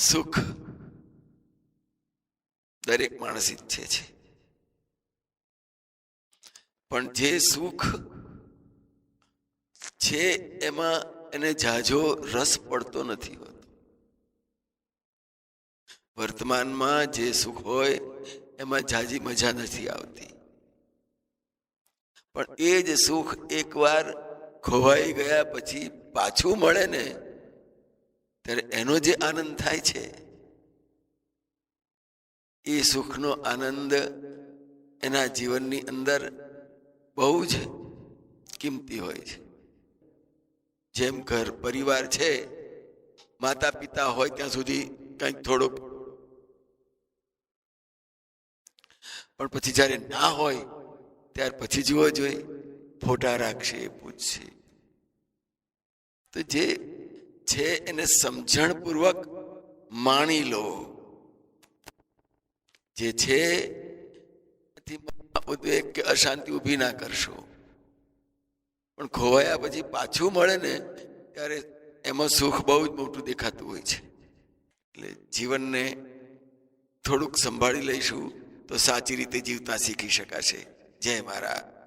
સુખ દરેક માણસ ઈચ્છે છે. પણ જે સુખ છે એમાં એને ઝાઝો રસ પડતો નથી હોતો. વર્તમાનમાં જે સુખ હોય એમાં ઝાઝી મજા નથી આવતી. પણ એ જ સુખ એકવાર ખોવાઈ ગયા પછી પાછું મળે ને ત્યારે એનો જે આનંદ થાય છે, એ સુખનો આનંદ એના જીવનની અંદર બહુ જ કિંમતી હોય છે. જેમ ઘર પરિવાર છે માતા પિતા હોય ત્યાં સુધી કંઈક થોડુંક. પણ પછી જ્યારે ના હોય, ત્યાર પછી જુઓ જોઈએ ફોટા રાખશે, પૂછશે. તો જે છે એને સમજણપૂર્વક માણી લો. જે છે ઉદ્વેગ કે અશાંતિ ઊભી ના કરશો. પણ ખોવાયા પછી પાછું મળે ને, ત્યારે એમાં સુખ બહુ જ મોટું દેખાતું હોય છે. એટલે જીવનને થોડુંક સંભાળી લઈશું, તો સાચી રીતે જીવતા શીખી શકાશે. જય મહારાજ.